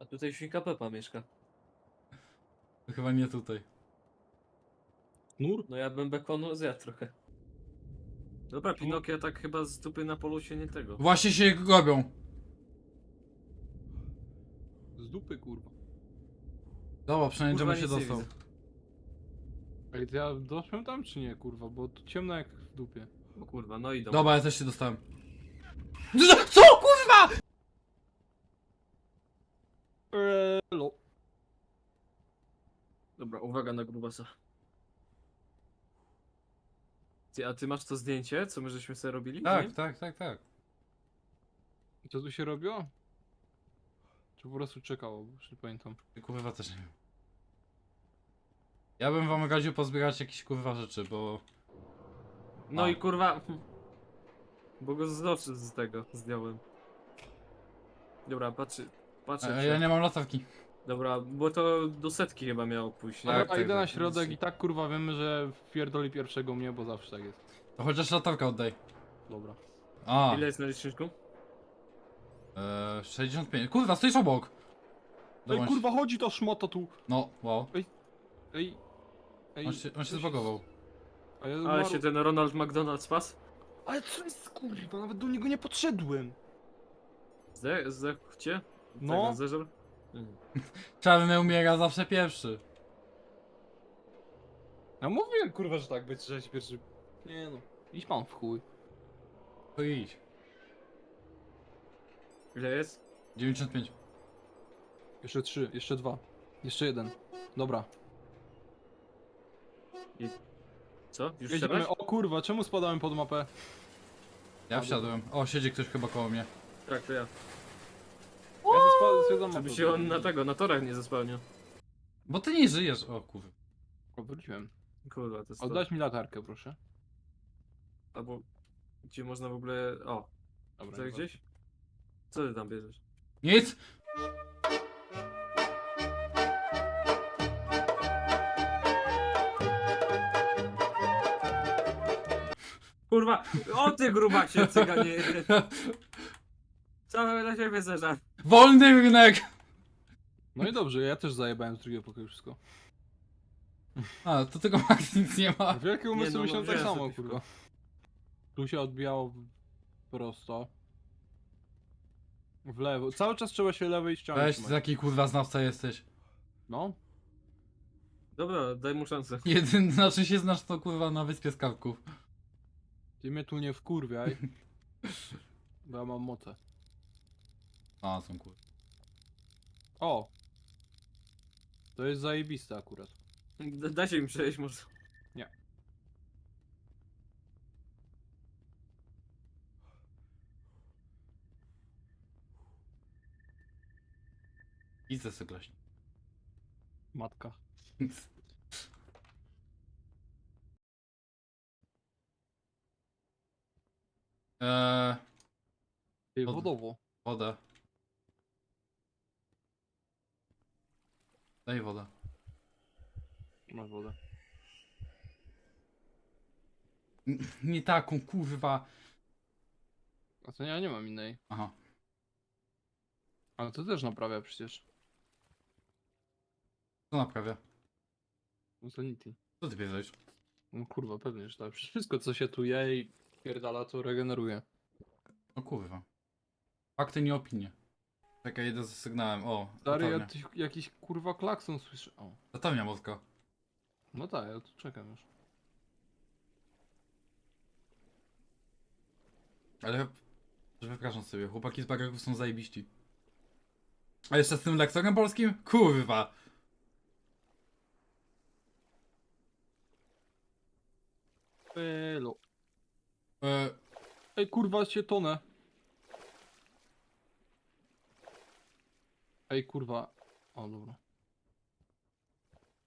A tutaj świnka Pepa mieszka. To chyba nie tutaj. Nur? No ja bym bekonu zjadł trochę. Dobra, Pinokia tak chyba z dupy na polu się nie tego. Właśnie się robią. Z dupy, kurwa. Dobra, przynajmniej Kurwa, żeby się nic nie dostał. widzę. Ej, to ja doszłem tam czy nie, kurwa? Bo tu ciemno jak w dupie. O kurwa, no idą. Dobra, ja też się dostałem. Co kurwa? Elo. Dobra, uwaga na grubasa. Ty, a ty masz to zdjęcie, co my żeśmy sobie robili? Tak, Nie? tak, tak, tak. I co tu się robiło? Czy po prostu czekało? Bo Już nie pamiętam. Kurwa też nie wiem. Ja bym wam radził pozbierać jakieś kurwa rzeczy, bo... No A. i kurwa. Bo go z z tego zdjąłem. Dobra, patrzę. Patrzę. E, ja nie mam latawki. Dobra, bo to do setki chyba miało pójść. nie? Tak, Dobra, tak, idę na tak. środek i tak kurwa wiemy, że wpierdoli pierwszego mnie, bo zawsze tak jest. To chociaż latarkę oddaj. Dobra. A, Ile jest na liczniczku? e, 65. Kurwa, stoisz obok. Ej, Dołącz. kurwa, chodzi to szmota tu. No, wow. Ej. Ej. On się, on się coś zbagował. jest. A ja Ale umarł- się ten Ronald McDonald spas? Ale co jest kurwa, nawet do niego nie podszedłem. Zde, zdechł cię? No. Tak, zeżarł? Mm. Czarny umiera zawsze pierwszy. Ja mówiłem kurwa, że tak być, że się pierwszy. Nie no. Idź pan w chuj. To idź. Ile jest? 95. Jeszcze trzy, jeszcze dwa. Jeszcze jeden. Dobra. Co? Już Jedziemy. O kurwa, czemu spadałem pod mapę? Ja wsiadłem. O, siedzi ktoś chyba koło mnie. Tak, to ja. Spadłem, stwierdzam Żeby się on na tego, na torach nie zespełnił. Bo ty nie żyjesz. O kurwa. O, wróciłem. Kurwa, to jest to. Oddać mi latarkę, proszę. Albo gdzie można w ogóle... O, Dobra. dobra. gdzieś? Co ty tam bierzesz? Nic! Kurwa! O ty grubacie, cyganie! Na siebie zeżar. Wolny rynek! No i dobrze, ja też zajebałem z drugiego pokoju wszystko. A, to tylko Max nic nie ma. Wielkie umysły no, no, myślą tak samo, kurwa. Tu się odbijało w- prosto. W lewo. Cały czas trzeba się lewej ściany Weź, trzymać. taki kurwa znawca jesteś. No. Dobra, daj mu szansę. Jedyny, znaczy się znasz to kurwa na wyspie skarbków. Ty mnie tu nie wkurwiaj. bo ja mam moce. A, są kurwa. O! To jest zajebiste akurat. Da, da się mi przejść może. Idę sobie głośno. Matka. Eee, Ty, Od- wodowo. wodę. Daj wodę. Masz wodę. N- Nie taką, kurwa. A to ja nie mam innej. Aha. Ale to też naprawia przecież. Co naprawia? Sanity. Co ty bierzesz? No kurwa, pewnie, że tak. Przecież Wszystko co się tu je i pierdala to regeneruje. O kurwa. Fakty, nie opinie. Czekaj, jedę ze sygnałem. O, Stary, ja latarnia. ty, jakiś kurwa klakson słyszę. O. Latarnia morska. No tak, ja tu czekam już. Ale, że wypraszam sobie, chłopaki z bagażów są zajebiści. A jeszcze z tym lektorem polskim? Kurwa. Elo. E, Ej kurwa się tonę. Ej kurwa. O dobra.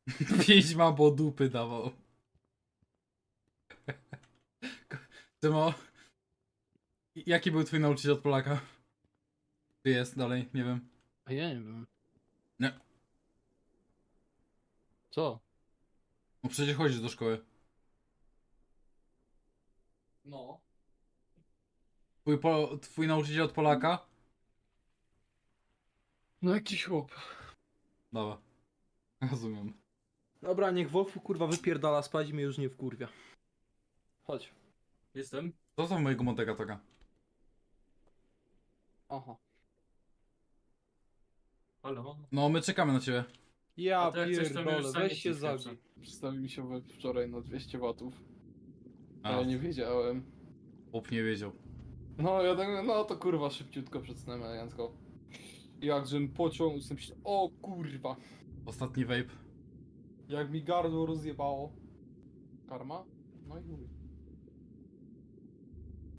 Wiedźma bo dupy dawał. Tymo, jaki był twój nauczyciel od Polaka? Czy jest dalej? Nie wiem. A ja nie wiem. Nie. Co? No przecież chodzisz do szkoły. No. Twój, po, twój nauczyciel od Polaka? No jakiś chłop. Dobra. Rozumiem. Dobra, niech Wolfu kurwa wypierdala spać i mnie już nie wkurwia. Chodź. Jestem. Co to mojego Montega taka? Aha. Halo? No, my czekamy na ciebie. Ja A to jak coś, to mnie pierdolę, już weź się zamieci zabij. Przedstawił mi się wczoraj na 200 watów. A, A ja nie wiedziałem. chłop nie wiedział. No ja tak, mówię, no to kurwa szybciutko przed snem elegancko. Jakżem pociął, sobie myślę, o kurwa. Ostatni vape. Jak mi gardło rozjebało. Karma? No i chuj.